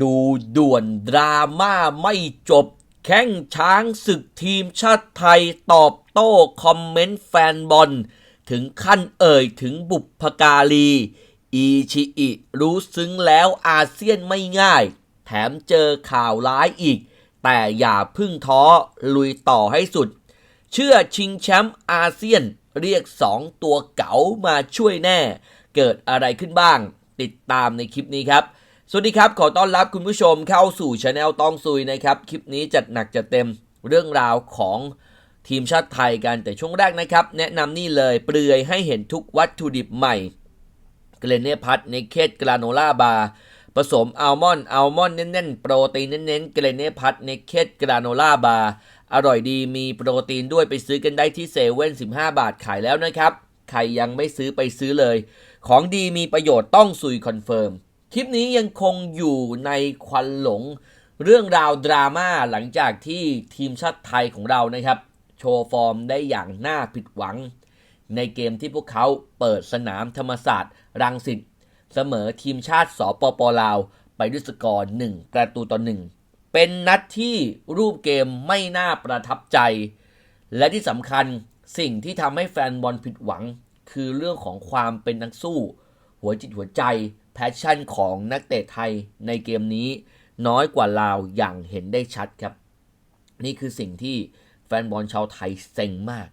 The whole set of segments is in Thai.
ดูด่วนดราม่าไม่จบ แข้งช้างศึกทีมชาติไทยตอบโต้คอมเมนต์แฟนบอล ถึงขั้นเอ่ยถึงบุพการี อีชิอิรู้ซึ้งแล้วอาเซียนไม่ง่าย แถมเจอข่าวร้ายอีก แต่อย่าพึ่งท้อ ลุยต่อให้สุด เชื่อชิงแชมป์อาเซียนเรียก2ตัวเก๋ามาช่วยแน่ เกิดอะไรขึ้นบ้าง ติดตามในคลิปนี้ครับ สวัสดีครับ ขอต้อนรับคุณผู้ชมเข้าสู่ช anel ต้องซุยนะครับ คลิปนี้จัดหนักจัดเต็มเรื่องราวของทีมชาติไทยกัน แต่ช่วงแรกนะครับ แนะนำนี่เลยเปลือยให้เห็นทุกวัตถุดิบใหม่ เกรเนพัทในเคสกราโนล่าบาร์ผสมอัลมอนด์อัลมอนด์เน้นๆ โปรตีนเน้นๆ เกรเนพัทในเคสกราโนล่าบาร์อร่อยดีมีโปรตีนด้วยไปซื้อกันได้ที่เซเว่น15บาทขายแล้วนะครับ ใครยังไม่ซื้อไปซื้อเลย ของดีมีประโยชน์ต้องซุยคอนเฟิร์ม คลิปนี้ยังคงอยู่ในควันหลง เรื่องราวดราม่าหลังจากที่ทีมชาติไทยของเรานะครับ โชว์ฟอร์มได้อย่างน่าผิดหวัง ในเกมที่พวกเขาเปิดสนามธรรมศาสตร์ รังสิตเสมอทีมชาติสปปลาว ไปด้วยสกอร์1ประตูต่อ1เป็นนัดที่รูปเกมไม่น่าประทับใจ และที่สำคัญสิ่งที่ทำให้แฟนบอลผิดหวัง คือเรื่องของความเป็นนักสู้ หัวจิตหัวใจ แพชชั่นของนักเตะไทยในเกมนี้น้อยกว่าลาวอย่างเห็นได้ชัดครับ นี่คือสิ่งที่แฟนบอลชาวไทยเซ็งมาก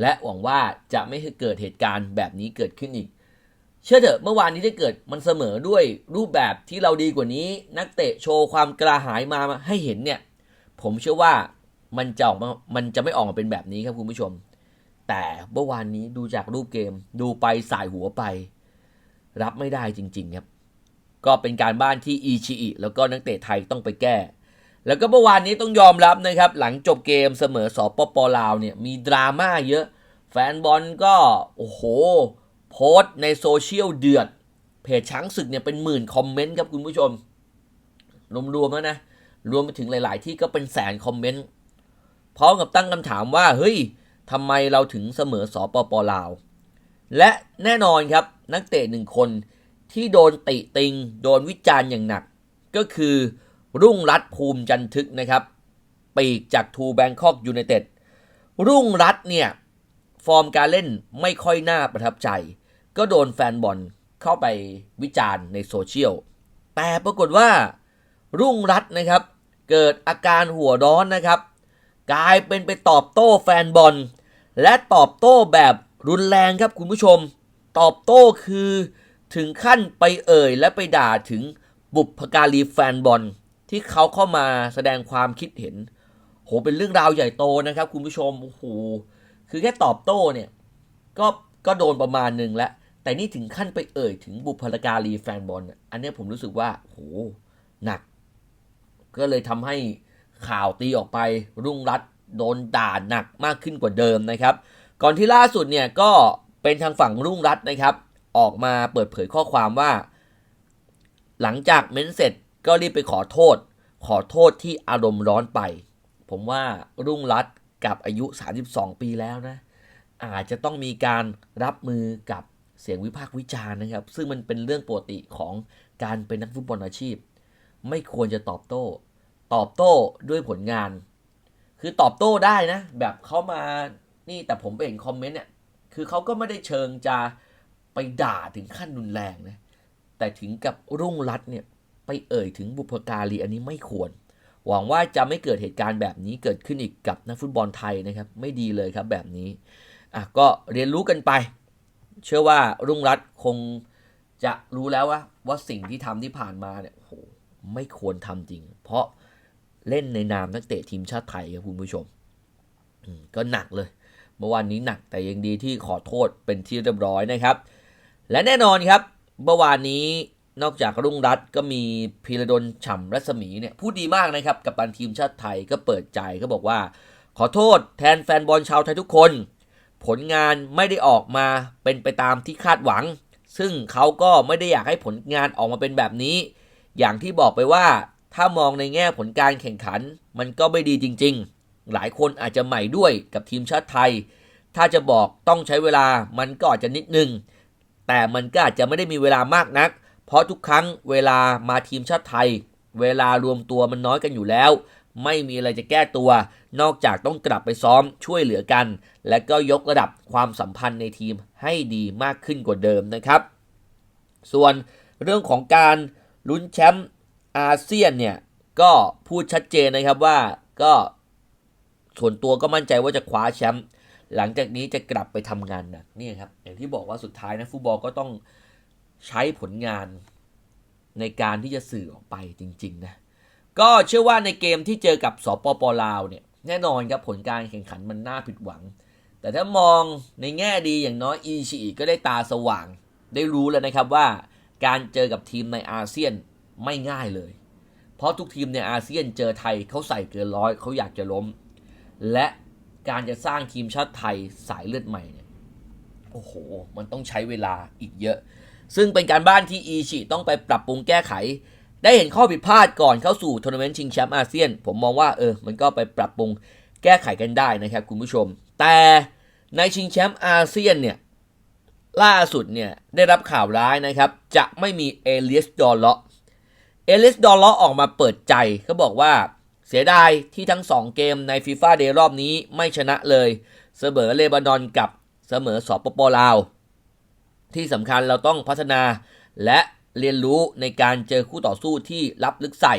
และหวังว่าจะไม่เกิดเหตุการณ์แบบนี้เกิดขึ้นอีก เชื่อเถอะเมื่อวานนี้ได้เกิดมันเสมอด้วยรูปแบบที่เราดีกว่านี้ นักเตะโชว์ความกระหายมาให้เห็นเนี่ย ผมเชื่อว่ามันจะออกมามันจะไม่ออกมาเป็นแบบนี้ครับคุณผู้ชม แต่เมื่อวานนี้ดูจากรูปเกมดูไปสายหัวไป รับไม่ได้จริง ๆ ครับ ก็เป็นการบ้านที่อีชิอิแล้วก็นักเตะไทยต้องไปแก้ แล้วก็เมื่อวานนี้ต้องยอมรับนะครับ หลังจบเกมเสมอสปปลาวเนี่ยมีดราม่าเยอะ แฟนบอลก็โอ้โห โพสต์ในโซเชียลเดือด เพจช้างศึกเนี่ยเป็นหมื่นคอมเมนต์ครับคุณผู้ชม รวมๆแล้วนะ รวมไปถึงหลาย ๆ ที่ก็เป็นแสนคอมเมนต์พร้อมกับตั้งคำถามว่าเฮ้ยทำไมเราถึงเสมอสปปลาว และแน่นอนครับนักเตะหนึ่งคนที่โดนติติง โดนวิจารณ์อย่างหนัก ก็คือรุ่งรัตภูมิจันทึกนะครับ ปีกจากทูแบงคอกยูไนเต็ดรุ่งรัตเนี่ยฟอร์มการเล่นไม่ค่อยน่าประทับใจ ก็โดนแฟนบอลเข้าไปวิจารณ์ในโซเชียล แต่ปรากฏว่า รุ่งรัตน์นะครับ เกิดอาการหัวร้อนนะครับ กลายเป็นไปตอบโต้แฟนบอล และตอบโต้แบบ รุนแรงครับคุณผู้ชม ตอบโต้คือถึงขั้นไปเอ่ยและไปด่าถึงบุพการีแฟนบอลที่เขาเข้ามาแสดงความคิดเห็น โห เป็นเรื่องราวใหญ่โตนะครับ คุณผู้ชม โอ้โห คือแค่ตอบโต้เนี่ย ก็ ก็โดนประมาณหนึ่งแล้ว แต่นี่ถึงขั้นไปเอ่ยถึงบุพการีแฟนบอล อันนี้ผมรู้สึกว่า โห หนัก ก็เลยทำให้ข่าวตีออกไปรุ่งรัตโดนด่าหนักมากขึ้นกว่าเดิมนะครับ ก่อนที่ล่าสุดเนี่ยก็เป็นทางฝั่งรุ่งรัตนะครับ ออกมาเปิดเผยข้อความว่า หลังจากเม้นเสร็จก็รีบไปขอโทษ ขอโทษที่อารมณ์ร้อนไป ผมว่ารุ่งรัตกับอายุ 32 ปีแล้วนะ อาจจะต้องมีการรับมือกับเสียงวิพากษ์วิจารณ์นะครับ ซึ่งมันเป็นเรื่องปกติของการเป็นนักฟุตบอลอาชีพ ไม่ควรจะตอบโต้ ตอบโต้ด้วยผลงาน คือตอบโต้ได้นะ แบบเขามา นี่แต่ผมไปเห็นคอมเมนต์เนี่ยคือเขาก็ไม่ได้เชิงจะไปด่าถึงขั้นรุนแรงนะแต่ถึงกับรุ่งรัตน์เนี่ยไปเอ่ยถึงบุพการีอันนี้ไม่ควร หวังว่าจะไม่เกิดเหตุการณ์แบบนี้เกิดขึ้นอีกกับนักฟุตบอลไทยนะครับ ไม่ดีเลยครับแบบนี้อะก็เรียนรู้กันไป เชื่อว่ารุ่งรัตคงจะรู้แล้วว่าว่าสิ่งที่ทำที่ผ่านมาเนี่ยโอ้โหไม่ควรทำจริง เพราะเล่นในนามนักเตะทีมชาติไทยครับคุณผู้ชมมก็หนักเลย เมื่อวานนี้หนักแต่ยังดีที่ขอโทษเป็นที่เรียบร้อยนะครับ และแน่นอนครับเมื่อวานนี้นอกจากรุ่งรัตก็มีพีระดลฉ่ำรัศมีเนี่ยพูดดีมากนะครับกับตันทีมชาติไทยก็เปิดใจก็บอกว่า ขอโทษแทนแฟนบอลชาวไทยทุกคน ผลงานไม่ได้ออกมาเป็นไปตามที่คาดหวัง ซึ่งเขาก็ไม่ได้อยากให้ผลงานออกมาเป็นแบบนี้ อย่างที่บอกไปว่าถ้ามองในแง่ผลการแข่งขัน มันก็ไม่ดีจริง ๆ หลายคนอาจจะใหม่ด้วยกับทีมชาติไทย ถ้าจะบอกต้องใช้เวลามันก็อาจจะนิดนึง แต่มันก็อาจจะไม่ได้มีเวลามากนัก เพราะทุกครั้งเวลามาทีมชาติไทย เวลารวมตัวมันน้อยกันอยู่แล้ว ไม่มีอะไรจะแก้ตัว นอกจากต้องกลับไปซ้อมช่วยเหลือกัน และก็ยกระดับความสัมพันธ์ในทีมให้ดีมากขึ้นกว่าเดิมนะครับ ส่วนเรื่องของการลุ้นแชมป์อาเซียนเนี่ยก็พูดชัดเจนนะครับว่าก็ ส่วนตัวก็มั่นใจว่าจะคว้าแชมป์หลังจากนี้จะกลับไปทำงานหนักนี่ครับ อย่างที่บอกว่าสุดท้ายนะฟุตบอลก็ต้องใช้ผลงานในการที่จะสื่อออกไปจริงๆนะก็เชื่อว่าในเกมที่เจอกับสปปลาวเนี่ยแน่นอนครับผลการแข่งขันมันน่าผิดหวัง แต่ถ้ามองในแง่ดีอย่างน้อยอีชีก็ได้ตาสว่าง ได้รู้แล้วนะครับว่าการเจอกับทีมในอาเซียนไม่ง่ายเลย เพราะทุกทีมในอาเซียนเจอไทยเขาใส่เกินร้อยเขาอยากจะล้ม และการจะสร้างทีมชาติไทยสายเลือดใหม่เนี่ยโอ้โห มันต้องใช้เวลาอีกเยอะ ซึ่งเป็นการบ้านที่อีชิต้องไปปรับปรุงแก้ไข ได้เห็นข้อผิดพลาดก่อนเข้าสู่ทัวร์นาเมนต์ชิงแชมป์อาเซียน ผมมองว่าเออ มันก็ไปปรับปรุงแก้ไขกันได้นะครับคุณผู้ชม แต่ในชิงแชมป์อาเซียนเนี่ยล่าสุดเนี่ยได้รับข่าวร้ายนะครับ จะไม่มีเอลียสดอลเลาะเอลียสดอลเลาะออกมาเปิดใจเขาบอกว่า เสียดายที่ทั้ง 2 เกมในฟีฟ่าเดย์รอบนี้ไม่ชนะเลย เสมอเลบานอนกับเสมอสปปลาว ที่สำคัญเราต้องพัฒนาและเรียนรู้ในการเจอคู่ต่อสู้ที่รับลึกใส่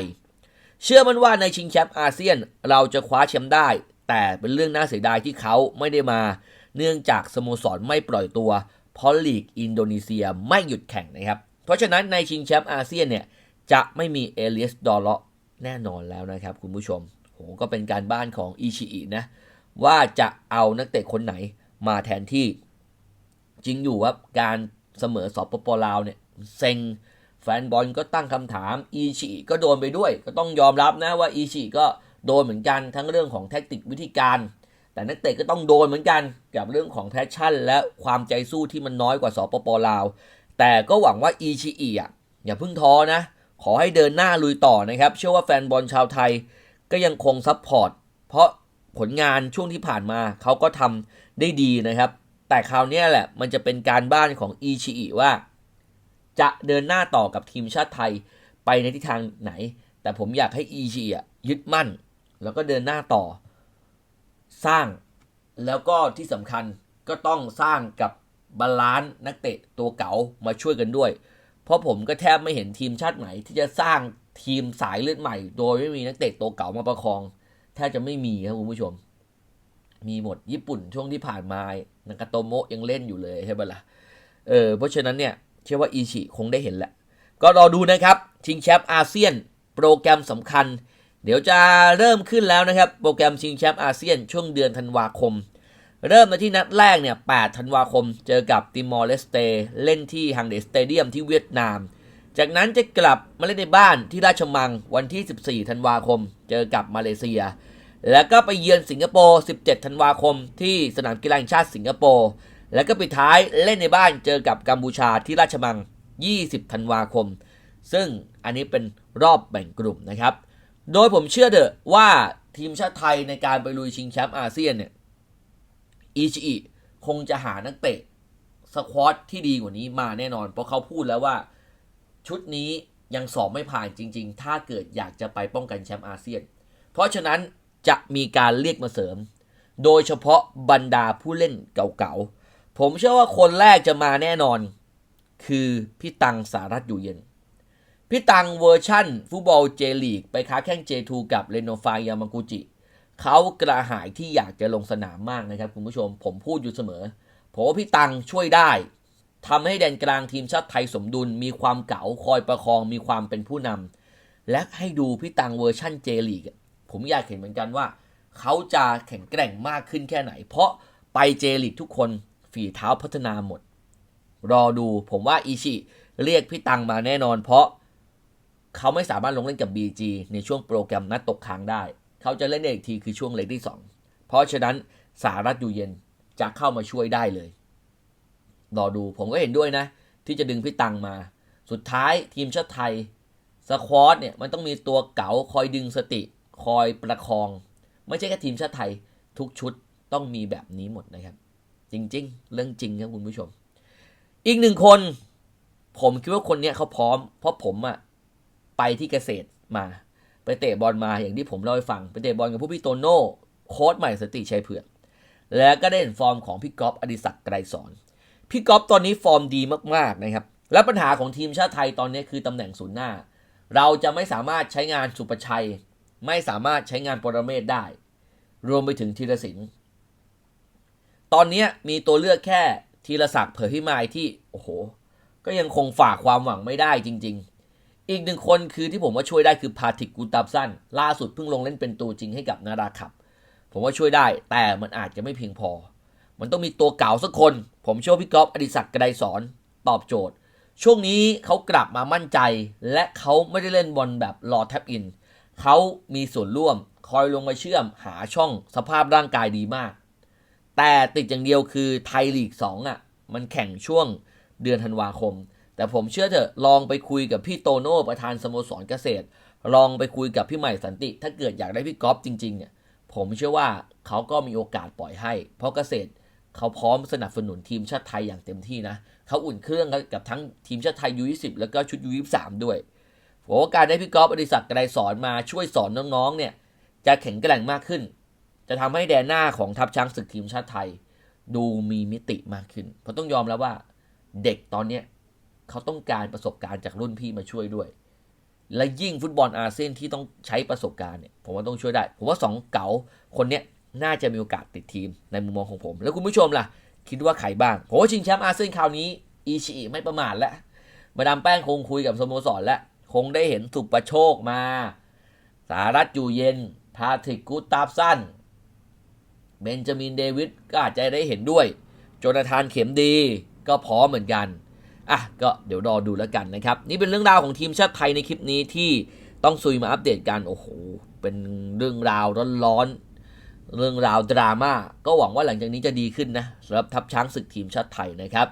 เชื่อมั่นว่าในชิงแชมป์อาเซียนเราจะคว้าแชมป์ได้ แต่เป็นเรื่องน่าเสียดายที่เขาไม่ได้มา เนื่องจากสโมสรไม่ปล่อยตัว เพราะลีกอินโดนีเซียไม่หยุดแข่งนะครับ เพราะฉะนั้นในชิงแชมป์อาเซียนเนี่ยจะไม่มีเอเลียสดอเลาะ แน่นอนแล้วนะครับคุณผู้ชมโหก็เป็นการบ้านของอิชิอินะ ว่าจะเอานักเตะคนไหนมาแทนที่ จริงอยู่ว่าการเสมอสอปปลาวเนี่ยเซ็งแฟนบอลก็ตั้งคำถามอีชิก็โดนไปด้วย ก็ต้องยอมรับนะว่าอีชิก็โดนเหมือนกันทั้งเรื่องของแท็กติกวิธีการ แต่นักเตะก็ต้องโดนเหมือนกันกับเรื่องของแพชชั่น และความใจสู้ที่มันน้อยกว่าสปปลาว แต่ก็หวังว่าอีชิอิอะอย่าเพิ่งท้อนะ ขอให้เดินหน้าลุยต่อนะครับ เชื่อว่าแฟนบอลชาวไทยก็ยังคงซัพพอร์ต เพราะผลงานช่วงที่ผ่านมาเขาก็ทำได้ดีนะครับ แต่คราวนี้แหละมันจะเป็นการบ้านของอีชิอิว่า จะเดินหน้าต่อกับทีมชาติไทยไปในทิศทางไหน แต่ผมอยากให้อีชิอิยึดมั่น แล้วก็เดินหน้าต่อ สร้างแล้วก็ที่สำคัญก็ต้องสร้างกับบาลานซ์นักเตะตัวเก๋ามาช่วยกันด้วย เพราะผมก็แทบไม่เห็นทีมชาติไหน ที่จะสร้างทีมสายเลือดใหม่ โดยไม่มีนักเตะตัวเก่ามาประคองแทบจะไม่มีครับคุณผู้ชม มีหมดญี่ปุ่นช่วงที่ผ่านมา นากาโตโมะยังเล่นอยู่เลยใช่ไหมล่ะ เออ เพราะฉะนั้นเนี่ย เชื่อว่าอีชิคงได้เห็นแหละ ก็รอดูนะครับ ชิงแชมป์อาเซียน โปรแกรมสำคัญ เดี๋ยวจะเริ่มขึ้นแล้วนะครับ โปรแกรมชิงแชมป์อาเซียนช่วงเดือนธันวาคม เริ่มมาที่นัดแรกเนี่ย 8 ธันวาคม เจอกับติมอร์เลสเตเล่นที่ฮังเดสเตเดียมที่เวียดนาม จากนั้นจะกลับมาเล่นในบ้านที่ราชมังวันที่ 14 ธันวาคม เจอกับมาเลเซีย แล้วก็ไปเยือนสิงคโปร์ 17 ธันวาคม ที่สนามกีฬาแห่งชาติสิงคโปร์ แล้วก็ปิดท้ายเล่นในบ้านเจอกับกัมพูชาที่ราชมัง 20 ธันวาคม ซึ่งอันนี้เป็นรอบแบ่งกลุ่มนะครับ โดยผมเชื่อเถอะว่าทีมชาติไทยในการไปลุยชิงแชมป์อาเซียนเนี่ย อีชิคงจะหานักเตะสควอตที่ดีกว่านี้มาแน่นอน เพราะเขาพูดแล้วว่าชุดนี้ยังสอบไม่ผ่านจริง ๆ ถ้าเกิดอยากจะไปป้องกันแชมป์อาเซียน เพราะฉะนั้นจะมีการเรียกมาเสริม โดยเฉพาะบรรดาผู้เล่นเก่าๆ ผมเชื่อว่าคนแรกจะมาแน่นอน คือพี่ตังสารัตอยู่เย็น พี่ตังเวอร์ชั่นฟุตบอลเจลีก ไปค้าแข้ง J2 กับเรโนฟายามากุจิ เขากระหายที่อยากจะลงสนามมากนะครับคุณผู้ชม ผมพูดอยู่เสมอผมว่าพี่ตังช่วยได้ทำให้แดนกลางทีมชาติไทยสมดุล มีความเก๋าคอยประคองมีความเป็นผู้นำและให้ดูพี่ตังเวอร์ชั่นเจลีกผมอยากเห็นเหมือนกันว่า เขาจะแข็งแกร่งมากขึ้นแค่ไหน เพราะไปเจลีกทุกคนฝีเท้าพัฒนาหมด รอดูผมว่าอิชิเรียกพี่ตังมาแน่นอน เพราะเขาไม่สามารถลงเล่นกับ BG ในช่วงโปรแกรมนัดตกค้างได้ เขาจะเล่นได้อีกทีคือช่วงเลกที่ 2 เพราะฉะนั้นสารัตอยู่เย็นจะเข้ามาช่วยได้เลยรอดูผมก็เห็นด้วยนะ ที่จะดึงพี่ตังมา สุดท้ายทีมชาติไทยสควอตเนี่ยมันต้องมีตัวเก๋าคอยดึงสติ คอยประคอง ไม่ใช่แค่ทีมชาติไทยทุกชุดต้องมีแบบนี้หมดนะครับ จริง ๆ เรื่องจริงครับคุณผู้ชม อีกหนึ่งคน ผมคิดว่าคนเนี้ยเขาพร้อม เพราะผมอะไปที่เกษตรมา ไปเตะบอลมาอย่างที่ผมเล่าให้ฟัง ไปเตะบอลกับผู้พี่โตโน่โค้ชใหม่สติชัยเผือกแล้วก็ได้เห็นฟอร์มของพี่ก๊อฟอดิศักดิ์ไกรสอนพี่ก๊อฟตอนนี้ฟอร์มดีมากๆนะครับและปัญหาของทีมชาติไทยตอนนี้คือตำแหน่งศูนย์หน้า เราจะไม่สามารถใช้งานสุประชัย ไม่สามารถใช้งานปรเมศได้ รวมไปถึงธีรศิลป์ตอนนี้มีตัวเลือกแค่ธีรศักดิ์เผยพิมายที่โอ้โห ก็ยังคงฝากความหวังไม่ได้จริง ๆ อีกหนึ่งคนคือที่ผมว่าช่วยได้คือพาทิกกูตับสั้นล่าสุดเพิ่งลงเล่นเป็นตัวจริงให้กับนาราขับ ผมว่าช่วยได้ แต่มันอาจจะไม่เพียงพอ มันต้องมีตัวเก่าสักคน ผมเชื่อพี่ก๊อฟอดิศักดิ์กระไดสอนตอบโจทย์ ช่วงนี้เขากลับมามั่นใจ และเขาไม่ได้เล่นบอลแบบรอแท็บอินเขามีส่วนร่วม คอยลงมาเชื่อมหาช่องสภาพร่างกายดีมาก แต่ติดอย่างเดียวคือไทยลีก2อะมันแข่งช่วงเดือนธันวาคม แต่ผมเชื่อเถอะลองไปคุยกับพี่โตโน่ประธานสโมสรเกษตร ลองไปคุยกับพี่ใหม่สันติ ถ้าเกิดอยากได้พี่ก๊อฟจริงๆเนี่ยผมเชื่อว่าเขาก็มีโอกาสปล่อยให้ เพราะเกษตรเขาพร้อมสนับสนุนทีมชาติไทยอย่างเต็มที่นะเขาอุ่นเครื่องกับทั้งทีมชาติไทยยู20แล้วก็ชุดยู23ด้วยผมว่าการได้พี่ก๊อฟอดิศักดิ์กระไดสอนมาช่วยสอนน้องๆเนี่ยจะแข็งแกร่งมากขึ้น จะทำให้แดนหน้าของทัพช้างศึกทีมชาติไทย ดูมีมิติมากขึ้น เพราะต้องยอมแล้วว่าเด็กตอนเนี้ย เขาต้องการประสบการณ์จากรุ่นพี่มาช่วยด้วย และยิ่งฟุตบอลอาเซียนที่ต้องใช้ประสบการณ์เนี่ยผมว่าต้องช่วยได้ ผมว่าสองเก๋าคนเนี้ยน่าจะมีโอกาสติดทีมในมุมมองของผม แล้วคุณผู้ชมล่ะ คิดว่าใครบ้างผมว่าชิงแชมป์อาเซียนคราวนี้อีชีไม่ประมาทแล้วมาดามแป้งคงคุยกับสโมสรแล้วคงได้เห็นสุประโชคมา สารัตอยู่เย็นพาทิกกูตาบสั้นเบนจามินเดวิดก็อาจจะได้เห็นด้วยโจนาธานเข็มดีก็พร้อมเหมือนกัน อะก็เดี๋ยวรอดูแล้วกันนะครับ นี่เป็นเรื่องราวของทีมชาติไทยในคลิปนี้ที่ต้องซุยมาอัปเดตกันโอ้โหเป็นเรื่องราวร้อนๆเรื่องราวดราม่าก็หวังว่าหลังจากนี้จะดีขึ้นนะสำหรับทัพช้างศึกทีมชาติไทยนะครับ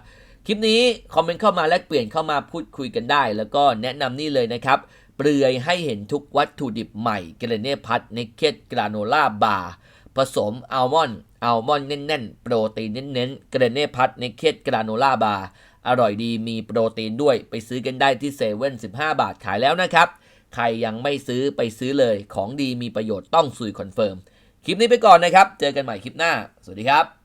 คลิปนี้คอมเมนต์เข้ามาแลกเปลี่ยนเข้ามาพูดคุยกันได้ แล้วก็แนะนำนี่เลยนะครับเปลือยให้เห็นทุกวัตถุดิบใหม่เกรเน่พัทเนเคตกราโนล่าบาร์ผสมอัลมอนด์อัลมอนด์แน่นๆ โปรตีนเน้นๆเกรเน่พัทเนเคตกราโนล่าบาร์ อร่อยดีมีโปรตีนด้วยไปซื้อกันได้ที่เซเว่นสิบาทขายแล้วนะครับ ใครยังไม่ซื้อไปซื้อเลยของดีมีประโยชน์ต้องซุยคอนเฟิร์ม คลิปนี้ไปก่อนนะครับ เจอกันใหม่คลิปหน้า สวัสดีครับ